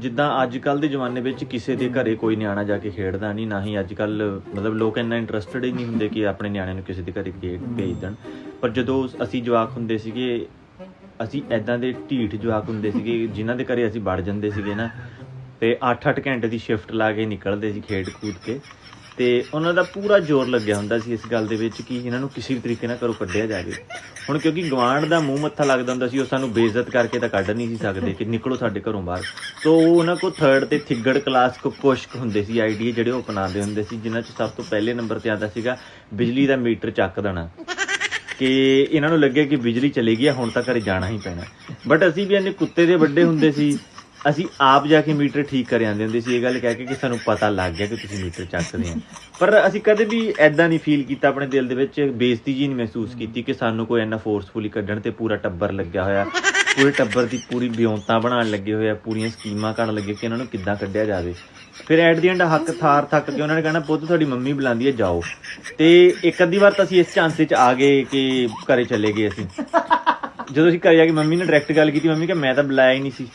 ਜਿੱਦਾਂ ਅੱਜ ਕੱਲ ਦੇ ਜ਼ਮਾਨੇ ਵਿੱਚ ਕਿਸੇ ਦੇ ਘਰੇ ਕੋਈ ਨਿਆਣਾ ਜਾ ਕੇ ਖੇਡਦਾ ਨਹੀਂ, ਨਾ ਹੀ ਅੱਜ ਕੱਲ ਮਤਲਬ ਲੋਕ ਇੰਨਾ ਇੰਟਰਸਟਿਡ ਹੀ ਨਹੀਂ ਹੁੰਦੇ ਕਿ ਆਪਣੇ ਨਿਆਣੇ ਨੂੰ ਕਿਸੇ ਦੇ ਘਰੇ ਖੇਡ ਭੇਜ ਦੇਣ। ਪਰ ਜਦੋਂ ਅਸੀਂ ਜਵਾਕ ਹੁੰਦੇ ਸੀਗੇ, ਅਸੀਂ ਐਦਾਂ ਦੇ ਢੀਠ ਜਵਾਕ ਹੁੰਦੇ ਸੀਗੇ ਜਿਨ੍ਹਾਂ ਦੇ ਘਰੇ ਅਸੀਂ ਵੜ ਜਾਂਦੇ ਸੀਗੇ ਨਾ, ਤੇ 8-8 ਘੰਟੇ ਦੀ ਸ਼ਿਫਟ ਲਾ ਕੇ ਨਿਕਲਦੇ ਸੀ ਖੇਡ ਕੂਦ ਕੇ। ਤੇ ਉਹਨਾਂ ਦਾ ਪੂਰਾ ਜ਼ੋਰ ਲੱਗਿਆ ਹੁੰਦਾ ਸੀ ਇਸ ਗੱਲ ਦੇ ਵਿੱਚ ਕਿ ਇਹਨਾਂ ਨੂੰ ਕਿਸੇ ਵੀ ਤਰੀਕੇ ਨਾਲ ਘਰੋਂ ਕੱਢਿਆ ਜਾਵੇ। ਹੁਣ ਕਿਉਂਕਿ ਗਵਾਂਢ ਦਾ ਮੂੰਹ ਮੱਥਾ ਲੱਗਦਾ ਹੁੰਦਾ ਸੀ ਉਹ ਸਾਨੂੰ ਬੇਇੱਜ਼ਤ ਕਰਕੇ ਤਾਂ ਕੱਢ ਨਹੀਂ ਸੀ ਸਕਦੇ ਕਿ ਨਿਕਲੋ ਸਾਡੇ ਘਰੋਂ ਬਾਹਰ। ਸੋ ਉਹ ਉਹਨਾਂ ਕੋ ਥਰਡ ਤੇ ਥਿੱਗੜ ਕਲਾਸ ਕੋ ਕੁਛ ਹੁੰਦੇ ਸੀ ਆਈਡੀਆ ਜਿਹੜੇ ਉਹ ਅਪਣਾਉਂਦੇ ਹੁੰਦੇ ਸੀ ਜਿਨ੍ਹਾਂ 'ਚ ਸਭ ਤੋਂ ਪਹਿਲੇ ਨੰਬਰ ਤੇ ਆਉਂਦਾ ਸੀਗਾ ਬਿਜਲੀ ਦਾ ਮੀਟਰ ਚੱਕ ਦੇਣਾ। ਕਿ ਇਹਨਾਂ ਨੂੰ ਲੱਗੇ ਕਿ ਬਿਜਲੀ ਚਲੀ ਗਈ ਆ, ਹੁਣ ਤਾਂ ਘਰੇ ਜਾਣਾ ਹੀ ਪੈਣਾ। ਬਟ ਅਸੀਂ ਵੀ ਇਹਨੇ ਕੁੱਤੇ ਦੇ ਵੱਡੇ ਹੁੰਦੇ ਸੀ ਅਸੀਂ ਆਪ ਜਾ ਕੇ ਮੀਟਰ ਠੀਕ ਕਰ ਆਉਂਦੇ ਹੁੰਦੇ ਸੀ ਇਹ ਗੱਲ ਕਹਿ ਕੇ ਕਿ ਸਾਨੂੰ ਪਤਾ ਲੱਗ ਗਿਆ ਕਿ ਤੁਸੀਂ ਮੀਟਰ ਚੱਕਦੇ ਆ ਪਰ ਅਸੀਂ ਕਦੇ ਵੀ ਐਦਾਂ ਨਹੀਂ ਫੀਲ ਕੀਤਾ ਆਪਣੇ ਦਿਲ ਦੇ ਵਿੱਚ ਬੇਇੱਜ਼ਤੀ ਜੀ ਨਹੀਂ ਮਹਿਸੂਸ ਕੀਤੀ ਕਿ ਸਾਨੂੰ ਕੋਈ ਇੰਨਾ ਫੋਰਸਫੁਲੀ ਕੱਢਣ ਤੇ ਪੂਰਾ ਟੱਬਰ ਲੱਗਿਆ ਹੋਇਆ ਪੂਰੇ ਟੱਬਰ ਦੀ ਪੂਰੀ ਬਿਉਂਤਾਂ ਬਣਾਉਣ ਲੱਗੇ ਹੋਏ ਆ ਪੂਰੀਆਂ ਸਕੀਮਾਂ ਕਰਨ ਲੱਗੇ ਕਿ ਇਹਨਾਂ ਨੂੰ ਕਿੱਦਾਂ ਕੱਢਿਆ ਜਾਵੇ। ਫਿਰ ਐਟ ਦੀ ਐਂਡ ਹੱਕ ਥਾਰ ਥੱਕ ਕੇ ਉਹਨਾਂ ਨੇ ਕਹਿਣਾ ਪੁੱਤ ਤੁਹਾਡੀ ਮੰਮੀ ਬੁਲਾਉਂਦੀ ਹੈ ਜਾਓ। ਤੇ ਇੱਕ ਅੱਧੀ ਵਾਰ ਤਾਂ ਅਸੀਂ ਇਸ ਚਾਂਸੇ 'ਚ ਆ ਗਏ ਕਿ ਘਰੇ ਚਲੇ ਗਏ ਅਸੀਂ। ਜਦੋਂ ਅਸੀਂ ਘਰੇ ਜਾ ਕੇ ਮੰਮੀ ਨੇ ਡਾਇਰੈਕਟ ਗੱਲ ਕੀਤੀ ਮੰਮੀ ਕਿ ਮੈਂ ਤਾਂ ਬੁਲਾਇਆ ਹੀ ਨਹੀਂ ਸੀ।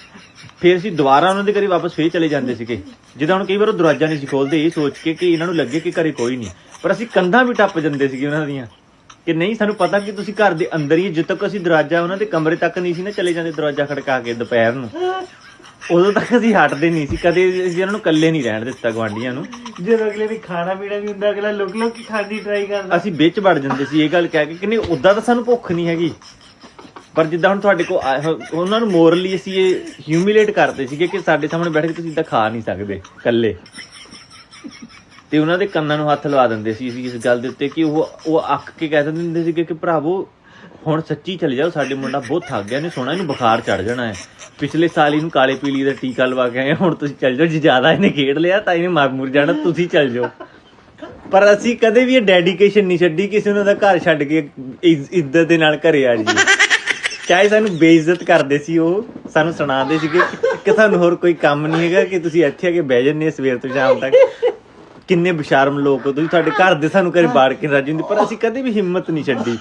ਫਿਰ ਅਸੀਂ ਦੁਬਾਰਾ ਉਹਨਾਂ ਦੇ ਘਰੇ ਵਾਪਸ ਫੇਰ ਚਲੇ ਜਾਂਦੇ ਸੀਗੇ। ਜਿੱਦਾਂ ਹੁਣ ਕਈ ਵਾਰ ਉਹ ਦਰਵਾਜ਼ਾ ਨਹੀਂ ਸੀ ਖੋਲਦੇ ਇਹ ਸੋਚ ਕੇ ਕਿ ਇਹਨਾਂ ਨੂੰ ਲੱਗੇ ਕਿ ਘਰੇ ਕੋਈ ਨਹੀਂ। ਪਰ ਅਸੀਂ ਕੰਧਾਂ ਵੀ ਟੱਪ ਜਾਂਦੇ ਸੀਗੇ ਉਹਨਾਂ ਦੀਆਂ ਕਿ ਨਹੀਂ ਸਾਨੂੰ ਪਤਾ ਕਿ ਤੁਸੀਂ ਘਰ ਦੇ ਅੰਦਰ ਹੀ ਜਿੱਦ ਤੱਕ ਅਸੀਂ ਦਰਵਾਜ਼ਾ ਉਹਨਾਂ ਦੇ ਕਮਰੇ ਤੱਕ ਨਹੀਂ ਸੀ ਨਾ ਚਲੇ ਜਾਂਦੇ ਦਰਵਾਜ਼ਾ ਖੜਕਾ ਕੇ ਦੁਪਹਿਰ ਨੂੰ। ਉਦੋਂ ਤੱਕ ਅਸੀਂ ਹਟਦੇ ਨਹੀਂ ਸੀ ਕਦੇ ਅਸੀਂ ਉਹਨਾਂ ਨੂੰ ਇਕੱਲੇ ਨਹੀਂ ਰਹਿਣ ਦਿੱਤਾ ਗਵਾਂਢੀਆਂ ਨੂੰ। ਜਦੋਂ ਅਗਲੇ ਨੇ ਖਾਣਾ ਪੀਣਾ ਵੀ ਹੁੰਦਾ ਅਗਲਾ ਲੁਕ ਲੁਕ ਕੇ ਖਾਣ ਦੀ ਟਰਾਈ ਕਰਦਾ। ਅਸੀਂ ਵਿੱਚ ਵੜ ਜਾਂਦੇ ਸੀ ਇਹ ਗੱਲ ਕਹਿ ਕੇ ਕਿ ਨਹੀਂ ਉਦਾਂ ਤਾਂ ਸਾਨੂੰ ਭੁੱਖ ਨਹੀਂ ਹੈਗੀ। ਪਰ ਜਿੱਦਾਂ ਹੁਣ ਤੁਹਾਡੇ ਕੋ ਉਹਨਾਂ ਨੂੰ ਮੋਰਲੀ ਅਸੀਂ ਇਹ ਹਿਊਮਿਲੇਟ ਕਰਦੇ ਸੀਗੇ ਕਿ ਸਾਡੇ ਸਾਹਮਣੇ ਬੈਠ ਕੇ ਤੁਸੀਂ ਤਾਂ ਖਾ ਨਹੀਂ ਸਕਦੇ, ਇਕੱਲੇ। ਤੇ ਉਹਨਾਂ ਦੇ ਕੰਨਾਂ ਨੂੰ ਹੱਥ ਲਵਾ ਦਿੰਦੇ ਸੀ ਇਸ ਗੱਲ ਦੇ ਉੱਤੇ ਕਿ ਉਹ ਉਹ ਅੱਕ ਕੇ ਕਹਿ ਦਿੰਦੇ ਸੀਗੇ ਕਿ ਭਰਾਵੋ, ਹੁਣ ਸੱਚੀ ਚਲੇ ਜਾਓ, ਸਾਡੇ ਮੁੰਡਾ ਬਹੁਤ ਥੱਕ ਗਿਆ ਨੇ ਸੋਣਾ ਇਹਨੂੰ ਬੁਖਾਰ ਚੜ ਜਾਣਾ ਹੈ। ਪਿਛਲੇ ਸਾਲ ਇਹਨੂੰ ਕਾਲੇ ਪੀਲੀ ਦਾ ਟੀਕਾ ਲਵਾ ਕੇ ਆਏ ਹੁਣ ਤੁਸੀਂ ਚੱਲ ਜਾਓ, ਜੇ ਜ਼ਿਆਦਾ ਇਹਨੇ ਖੇਡ ਲਿਆ, ਤਾਂ ਇਹਨੇ ਮਰ ਮੁਰ ਜਾਣਾ, ਤੁਸੀਂ ਚੱਲ ਜਾਓ। ਪਰ ਅਸੀਂ ਕਦੇ ਵੀ ਇਹ ਡੈਡੀਕੇਸ਼ਨ ਨਹੀਂ ਛੱਡੀ, ਕਿਸੇ ਉਹਨਾਂ ਦਾ ਘਰ ਛੱਡ ਕੇ ਇੱਜ਼- ਇੱਜ਼ਤ ਦੇ ਨਾਲ ਘਰੇ ਆ ਜਾਈਏ। ਚਾਹੇ ਸਾਨੂੰ ਬੇਇੱਜ਼ਤ ਕਰਦੇ ਸੀ ਉਹ? ਸਾਨੂੰ ਸੁਣਾਉਂਦੇ ਸੀਗੇ ਕਿ ਤੁਹਾਨੂੰ ਹੋਰ ਕੋਈ ਕੰਮ ਨਹੀਂ ਹੈਗਾ, ਕਿ ਤੁਸੀਂ ਇੱਥੇ ਆ ਕੇ ਬਹਿ ਜੰਨੇ ਸਵੇਰ ਤੋਂ ਸ਼ਾਮ ਤੱਕ। ਕਿੰਨੇ ਬਿਸ਼ਰਮ ਲੋਕ ਹੋ ਤੁਸੀਂ, ਤੁਹਾਡੇ ਘਰ ਦੇ ਸਾਨੂੰ ਘਰੇ ਬਾੜ ਕੇ ਰਾਜੀ ਹੁੰਦੇ, ਪਰ ਅਸੀਂ ਕਦੇ ਵੀ ਹਿੰਮਤ ਨਹੀਂ ਛੱਡੀ।